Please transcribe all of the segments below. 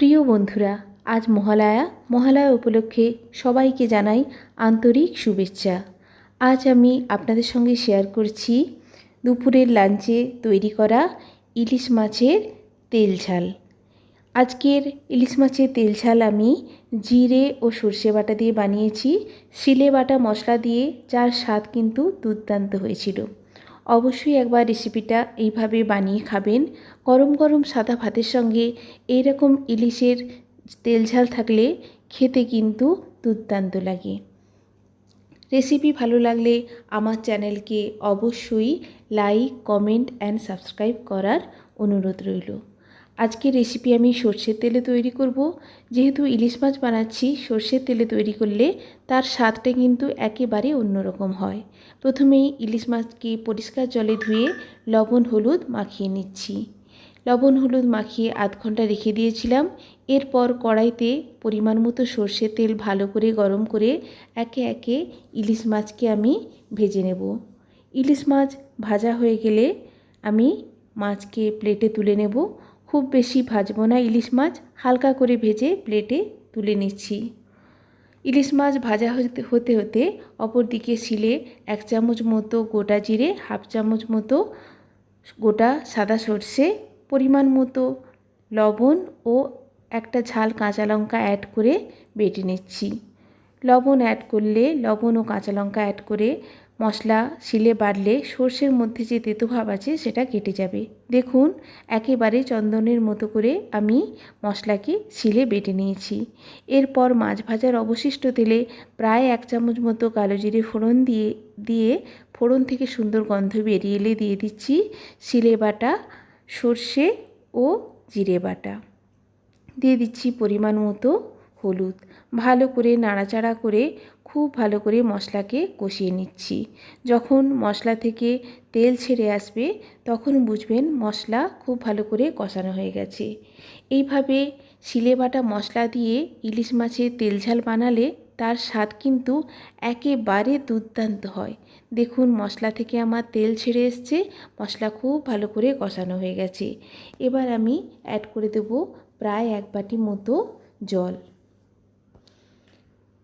প্রিয় বন্ধুরা, আজ মহালয়া। মহালয়া উপলক্ষে সবাইকে জানাই আন্তরিক শুভেচ্ছা। আজ আমি আপনাদের সঙ্গে শেয়ার করছি দুপুরের লাঞ্চে তৈরি করা ইলিশ মাছের তেল ঝাল। আজকের ইলিশ মাছের তেল ঝাল আমি জিরে ও সর্ষে বাটা দিয়ে বানিয়েছি। সিলে বাটা মশলা দিয়ে, যার স্বাদ কিন্তু দুর্দান্ত হয়েছিল। অবশ্যই একবার রেসিপিটা এইভাবে বানিয়ে খাবেন। গরম গরম সাদা ভাতের সঙ্গে এইরকম ইলিশের তেল ঝাল থাকলে খেতে কিন্তু দুর্দান্ত লাগে। রেসিপি ভালো লাগলে আমার চ্যানেলকে অবশ্যই লাইক কমেন্ট অ্যান্ড সাবস্ক্রাইব করার অনুরোধ রইল। আজকের রেসিপি আমি সর্ষের তেলে তৈরি করব। যেহেতু ইলিশ মাছ বানাচ্ছি, সর্ষের তেলে তৈরি করলে তার স্বাদটা কিন্তু একেবারে অন্যরকম হয়। প্রথমেই ইলিশ মাছকে পরিষ্কার জলে ধুয়ে লবণ, হলুদ মাখিয়ে নিচ্ছি। লবণ, হলুদ মাখিয়ে আধ ঘণ্টা রেখে দিয়েছিলাম। এরপর কড়াইতে পরিমাণ মতো সর্ষের তেল ভালো করে গরম করে একে একে ইলিশ মাছকে আমি ভেজে নেব। ইলিশ মাছ ভাজা হয়ে গেলে আমি মাছকে প্লেটে তুলে নেব। খুব বেশি ভাজবো না ইলিশ মাছ, হালকা করে ভেজে প্লেটে তুলে নিচ্ছি। ইলিশ মাছ ভাজা হতে হতে হতে অপর দিকে শিলে এক চামচ মতো গোটা জিরে, হাফ চামচ মতো গোটা সাদা সর্ষে, পরিমাণ মতো লবণ ও একটা ঝাল কাঁচা লঙ্কা অ্যাড করে বেটে নিচ্ছি। লবণ অ্যাড করলে, লবণ ও কাঁচা লঙ্কা অ্যাড করে মশলা শিলে বাড়লে সর্ষের মধ্যে যে তেতো ভাব আছে সেটা কেটে যাবে। দেখুন, একেবারে চন্দনের মতো করে আমি মশলাকে শিলে বেটে নিয়েছি। এরপর মাছ ভাজার অবশিষ্ট তেলে প্রায় এক চামচ মতো কালো জিরে ফোড়ন দিয়ে দিয়ে ফোড়ন থেকে সুন্দর গন্ধ বেরিয়ে এলে দিয়ে দিচ্ছি শিলে বাটা, সর্ষে ও জিরে বাটা। দিয়ে দিচ্ছি পরিমাণ মতো হলুদ। ভালো করে নাড়াচাড়া করে খুব ভালো করে মশলাকে কষিয়ে নিচ্ছি। যখন মশলা থেকে তেল ছেড়ে আসবে, তখন বুঝবেন মশলা খুব ভালো করে কষানো হয়ে গেছে। এইভাবে শিলে বাটা মশলা দিয়ে ইলিশ মাছের তেল ঝাল বানালে তার স্বাদ কিন্তু একেবারে দুর্দান্ত হয়। দেখুন মশলা থেকে আমার তেল ছেড়ে এসছে, মশলা খুব ভালো করে কষানো হয়ে গেছে। এবার আমি অ্যাড করে দেব প্রায় এক বাটি মতো জল।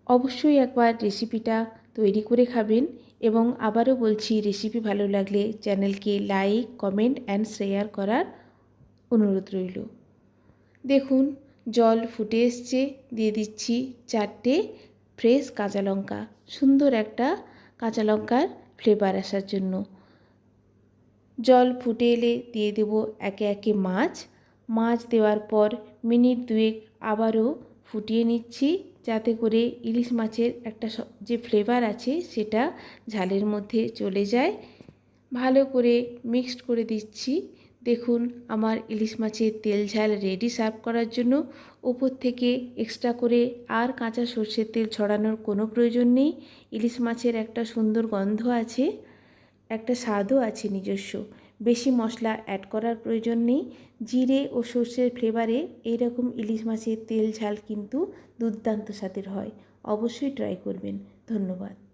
অবশ্যই একবার রেসিপিটা তৈরি করে খাবেন এবং আবারও বলছি, রেসিপি ভালো লাগলে চ্যানেলকে লাইক, কমেন্ট অ্যান্ড শেয়ার করার অনুরোধ রইল। দেখুন, জল ফুটে এসছে, দিয়ে দিচ্ছি চারটে ফ্রেশ কাঁচা লঙ্কা। সুন্দর একটা কাঁচা লঙ্কার ফ্লেভার আসার জন্য। জল ফুটে এলে দিয়ে দেব একে একে মাছ। মাছ দেওয়ার পর মিনিট দুয়েক আবারও ফুটিয়ে নিচ্ছি যাতে করে ইলিশ মাছের একটা যে ফ্লেভার আছে সেটা ঝালের মধ্যে চলে যায়। ভালো করে মিক্সড করে দিচ্ছি। দেখুন আমার ইলিশ মাছের তেল ঝাল রেডি সার্ভ করার জন্য। ওপর থেকে এক্সট্রা করে আর কাঁচা সর্ষের তেল ছড়ানোর কোনো প্রয়োজন নেই। ইলিশ মাছের একটা সুন্দর গন্ধ আছে, একটা স্বাদও আছে নিজস্ব। বেশি মশলা অ্যাড করার প্রয়োজন নেই। জিরে ও সর্ষের ফ্লেভারে এইরকম ইলিশ মাছের তেল ঝাল কিন্তু দুর্দান্ত স্বাদের হয়। অবশ্যই ট্রাই করবেন। ধন্যবাদ।